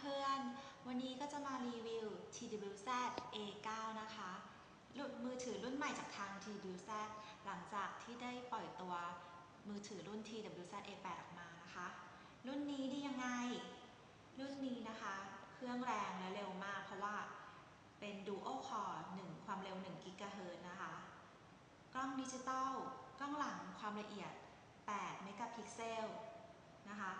เพื่อนๆ วันนี้ก็จะมารีวิว TWZ A9 นะคะรุ่นมือถือรุ่นใหม่จากทาง TWZ หลังจากที่ได้ปล่อยตัวมือถือรุ่น TWZ A8 ออกมานะคะ รุ่นนี้ดียังไง รุ่นนี้นะคะ เครื่องแรงและเร็วมาก เพราะว่าเป็น Dual Core 1 ความเร็ว1 GHz นะคะ กล้องดิจิตอลกล้องหลังความละเอียด 8 เมกะพิกเซลนะคะ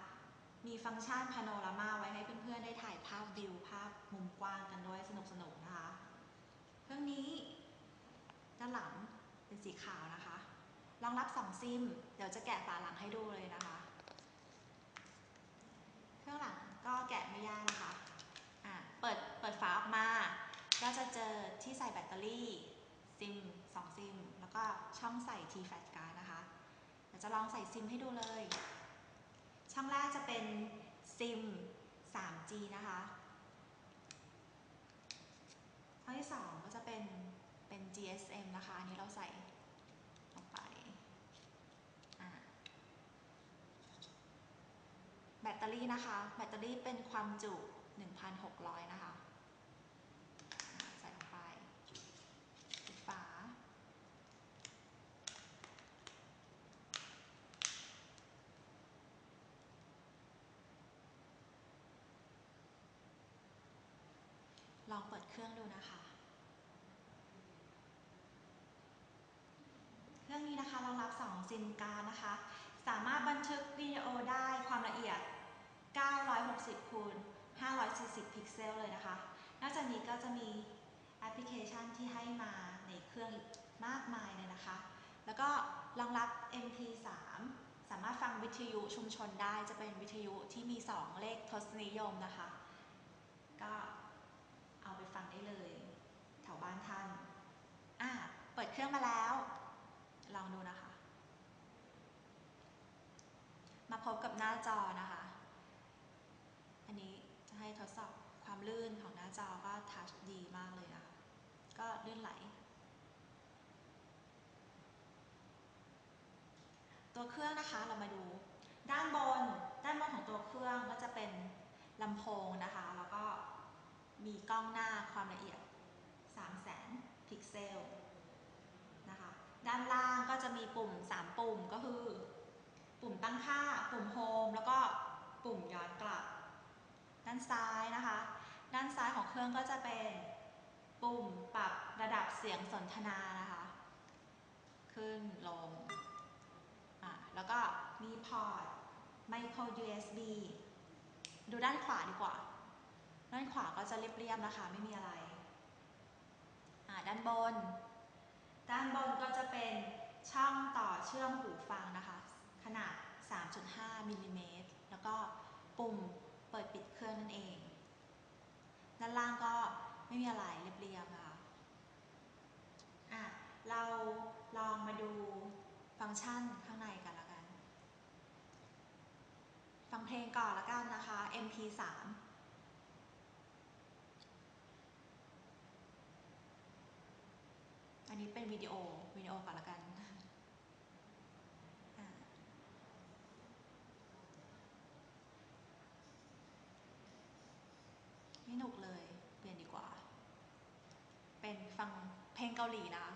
มีฟังก์ชันพาโนรามาไว้ให้เพื่อนๆ ได้ถ่ายภาพวิวภาพมุมกว้างกันด้วยสนุกๆนะคะ เครื่องนี้ด้านหลังเป็นสีขาวนะคะ รองรับ 2 ซิม เดี๋ยวจะแกะฝาหลังให้ดูเลยนะคะ เครื่องหลังก็แกะไม่ยากนะคะะเปิดเปิดฝาออกมา ก็จะเจอที่ใส่แบตเตอรี่ซิม2ซิม แล้วก็ช่องใส่ T Flash Card นะคะ เดี๋ยวจะลองใส่ซิมให้ดูเลย ช่องแรกจะเป็นซิม 3G นะคะ ช่องที่ 2 ก็จะเป็นเป็น GSM นะคะ อันนี้เราใส่ลงไป แบตเตอรี่นะคะ แบตเตอรี่เป็นความจุ 1,600 นะคะอะใส่ลงไปปิดฝา ลองเปิดเค รื่องดูนะคะ เครื่องนี้นะคะรองรับ2ซิมการ์ดนะคะ สามารถบันทึกวิดีโอได้ความละเอียด 960คูณ540 พิกเซลเลยนะคะ นอกจากนี้ก็จะมีแอปพลิเคชันที่ให้มาในเครื่องมากมายเลยนะคะ แล้วก็รองรับ MP3 สามารถฟังวิทยุชุมชนได้จะเป็นวิทยุที่มี 2 เลขทศนิยมนะคะ ก็ ฟังได้เลย แถวบ้านท่าน อะ เปิดเครื่องมาแล้ว ลองดูนะคะ มาพบกับหน้าจอนะคะ อันนี้จะให้ทดสอบความลื่นของหน้าจอก็ทัชดีมากเลยนะคะก็ลื่นไหล ตัวเครื่องนะคะเรามาดู ด้านบน ด้านบนของตัวเครื่องก็จะเป็นลำโพงนะคะ แล้วก็ มีกล้องหน้าความละเอียด 300,000 พิกเซลนะคะ ด้านล่างก็จะมีปุ่ม 3 ปุ่มก็คือ ปุ่มตั้งค่า ปุ่มโฮมแล้วก็ปุ่มย้อนกลับ ด้านซ้ายนะคะ ด้านซ้ายของเครื่องก็จะเป็นปุ่มปรับระดับเสียงสนทนานะคะ ขึ้นลงอะแล้วก็มีพอร์ต micro USB ดูด้านขวาดีกว่า ด้านขวาก็จะเรียบๆนะคะ ไม่มีอะไร ด้านบน ด้านบนก็จะเป็นช่องต่อเชื่อมหูฟังนะคะ ขนาด 3.5มิลลิเมตรแล้วก็ปุ่มเปิดปิดเครื่องนั่นเอง ด้านล่างก็ไม่มีอะไรเรียบๆนะคะอะ เราลองมาดูฟังก์ชันข้างในกันละกัน ฟังเพลงก่อนละกันนะคะ MP3 อันนี้เป็นวิ ดีโอวิดีโอก่อนละกันไม่หนุกเลย เปลี่ยนดีกว่า เป็นฟังเพลงเกาหลีนะ